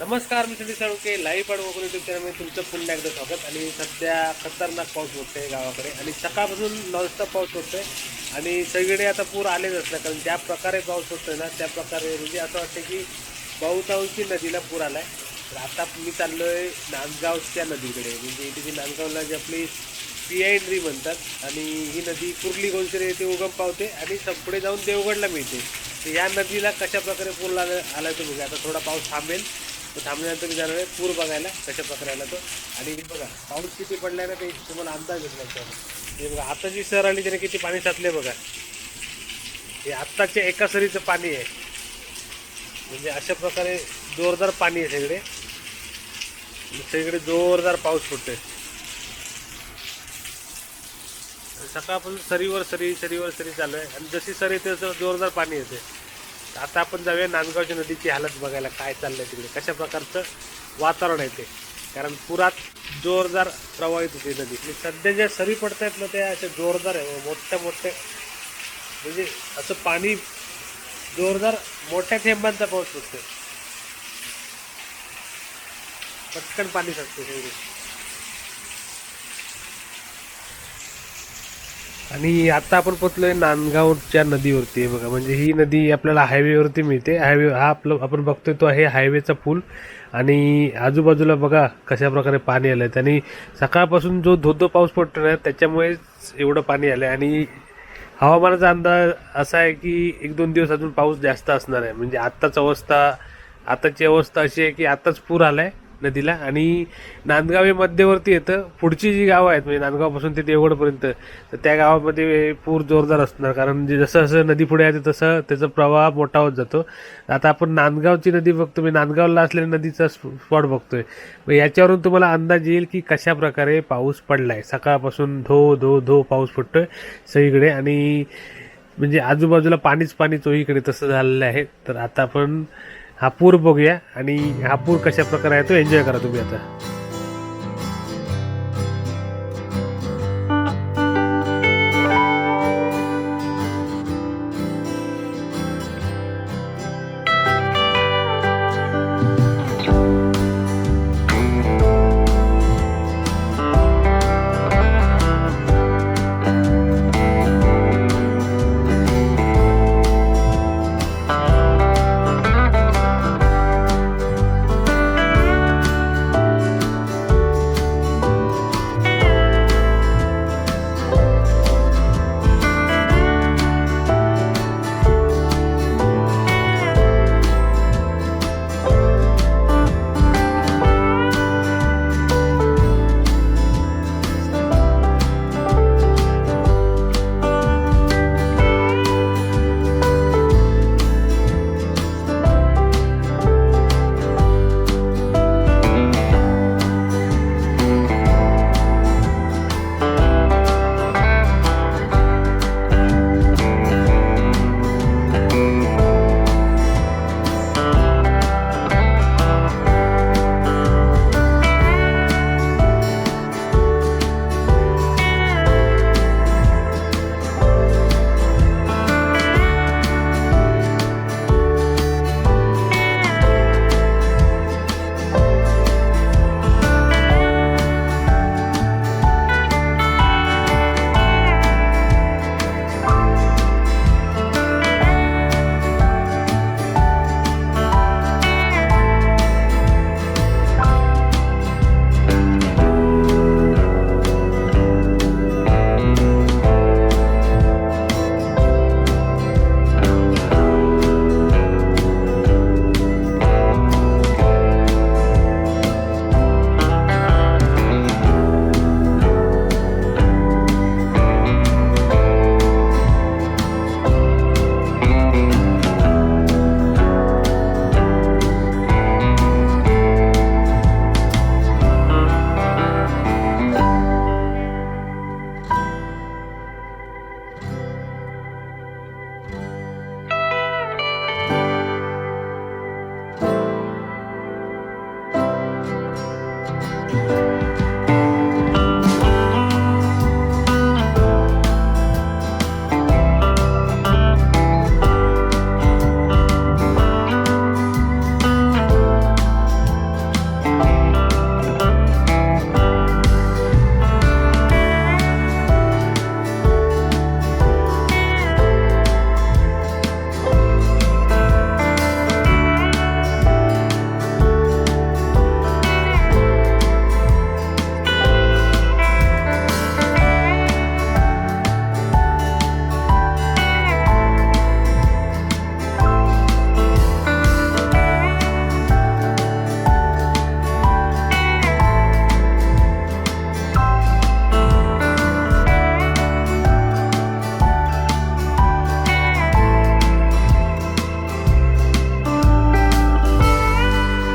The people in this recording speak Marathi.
नमस्कार मी संदीप साळुंके लाईव्ह पाड वगैरे युट्यूब चॅनलमध्ये तुमचं पुन्हा एकदा स्वागत. आणि सध्या खतरनाक पाऊस पडतोय गावाकडे. आणि सकाळपासून नॉनस्टॉप पाऊस पडतोय आणि सगळीकडे आता पूर आलेच असणार कारण ज्या प्रकारे पाऊस पडतोय ना त्या प्रकारे म्हणजे असं वाटतं की बहुतांशी नदीला पूर आला आहे तर आता मी चाललो आहे नांदगावच्या नदीकडे. म्हणजे इथे जी नांदगावला जी आपली पी पियायंड्री म्हणतात. आणि ही नदी कुर्ली गोलसरे येथे उगम पावते. आणि पुढे जाऊन देवगडला मिळते. तर या नदीला कशा प्रकारे पूर आला आला तो बघा आता थोडा पाऊस थांबेल. तो थांबल्यानंतर मी जाणार आहे पूर बघायला कशा पकडायला तो. आणि बघा पाऊस किती पडलाय ना ते तुम्हाला अंदाज येत नाही हे बघा आता जी सर आली त्याने किती पाणी साचले बघा. हे आत्ताच्या एका सरीचं पाणी आहे. म्हणजे अशा प्रकारे जोरदार पाणी आहे सगळे. सगळीकडे जोरदार पाऊस पडतोय सकाळपासून सरीवर सरी सरीवर सरी चालू आहे. आणि जशी सरी तसं जोरदार पाणी येते आता आपण जाऊया नांदगावच्या नदीची हालत बघायला काय चाललंय तिकडे. कशा प्रकारचं वातावरण आहे ते? कारण पुरात जोरदार प्रवाहित होते नदी. आणि सध्या ज्या सरी पडत आहेत ना त्या अशा जोरदार आहे. मोठ्या मोठ्या म्हणजे असं पाणी जोरदार मोठ्या थेंबांचा पाऊस पडतो पटकन पाणी साचते आणि आता आपण पोचलोय नांदगावच्या नदीवरती. आहे बघा म्हणजे ही नदी आपल्याला हायवेवरती मिळते. हायवे हा आपलं आपण बघतोय तो आहे हायवेचा पूल. आणि आजूबाजूला बघा कशा प्रकारे पाणी आलं आहे आणि सकाळपासून जो धोधो पाऊस पडतो ना त्याच्यामुळेच एवढं पाणी आलं आहे आणि हवामानाचा अंदाज असा आहे की एक दोन दिवस अजून पाऊस जास्त असणार आहे. म्हणजे आत्ताच अवस्था आताची अवस्था अशी आहे की आत्ताच पूर आला आहे नदीला आणि नांदगाव हे मध्यवर्ती येतं. पुढची जी गावं आहेत म्हणजे नांदगावपासून ते देवगडपर्यंत तर त्या गावामध्ये पूर जोरदार असणार. कारण जे जसं जसं नदी पुढे येते तसं त्याचा प्रवाह मोठा होत जातो. आता आपण नांदगावची नदी बघतो मी नांदगावला असलेल्या नदीचा स्पॉट बघतोय. मग याच्यावरून तुम्हाला अंदाज येईल की कशा प्रकारे पाऊस पडलाय. सकाळपासून धो धो धो पाऊस पडतोय सगळीकडे आणि म्हणजे आजूबाजूला पाणीच पाणी चोहीकडे तसं झालेलं आहे. तर आता आपण हा पूर बघूया आणि हा पूर कशा प्रकारे आहे तो एन्जॉय करा तुम्ही आता.